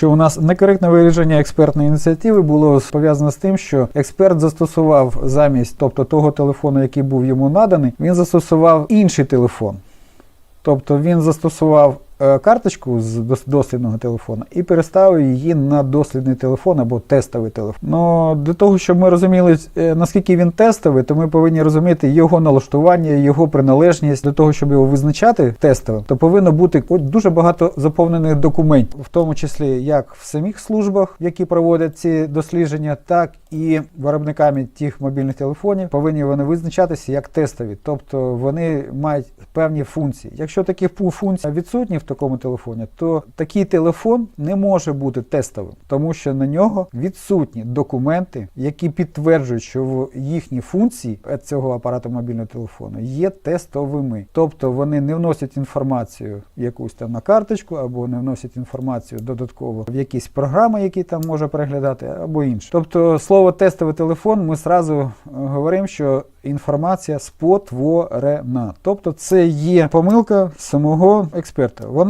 що у нас некоректне вирішення експертної ініціативи було пов'язане з тим, що експерт застосував замість, тобто того телефону, який був йому наданий, він застосував інший телефон. Тобто він застосував карточку з дос- дослідного телефону і переставив її на дослідний телефон або тестовий телефон. Ну для того, щоб ми розуміли, е, наскільки він тестовий, то ми повинні розуміти його налаштування, його приналежність для того, щоб його визначати тестовим, то повинно бути дуже багато заповнених документів, в тому числі як в самих службах, які проводять ці дослідження, так і виробниками тих мобільних телефонів повинні вони визначатися як тестові, тобто вони мають певні функції. Якщо такі фу- функції відсутні в такому телефоні, то такий телефон не може бути тестовим, тому що на нього відсутні документи, які підтверджують, що в- їхні функції е, цього апарату мобільного телефону є тестовими, тобто вони не вносять інформацію якусь там на карточку, або не вносять інформацію додатково в якісь програми, які там може переглядати, або інше. Тобто слово тестовий телефон ми зразу е, говоримо, що інформація спотворена. Тобто це є помилка самого експерта. Вона